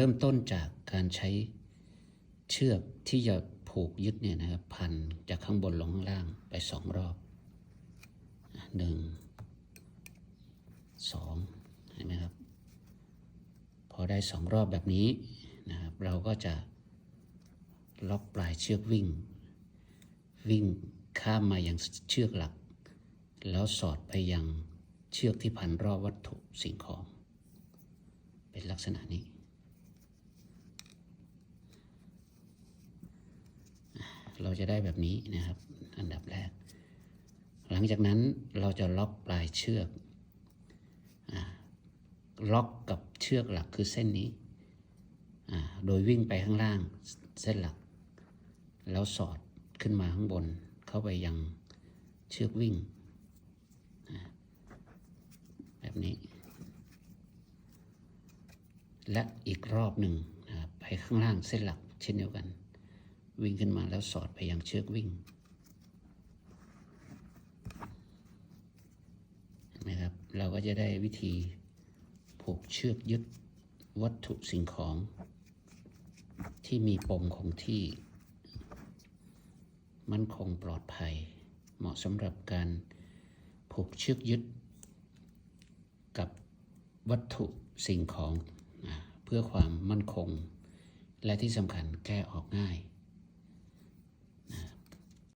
เริ่มต้นจากการใช้เชือกที่จะผูกยึดเนี่ยนะครับพันจากข้างบนลงข้างล่างไปสองรอบหนึ่งสองเห็นไหมครับ พอได้สองรอบแบบนี้นะครับเราก็จะล็อกปลายเชือกวิ่ง วิ่งข้ามมายังเชือกหลัก แล้วสอดไปยังเชือกที่พันรอบวัตถุสิ่งของ เป็นลักษณะนี้ เราจะได้แบบนี้นะครับ อันดับแรก หลังจากนั้นเราจะล็อกปลายเชือกอล็อกกับเชือกหลักคือเส้นนี้ โดยวิ่งไปข้างล่างเส้นหลัก แล้วสอดขึ้นมาข้างบนเข้าไปยังเชือกวิ่ง แบบนี้ และอีกรอบหนึ่งไปข้างล่างเส้นหลักเช่นเดียวกัน วิ่งขึ้นมาแล้วสอดไปยังเชือกวิ่งเห็นไหมครับ เราก็จะได้วิธีผูกเชือกยึดวัตถุสิ่งของ ที่มีปมคงที่ มั่นคงปลอดภัย เหมาะสำหรับการผูกเชือกยึด กับวัตถุสิ่งของ เพื่อความมั่นคง และที่สำคัญแก้ออกง่าย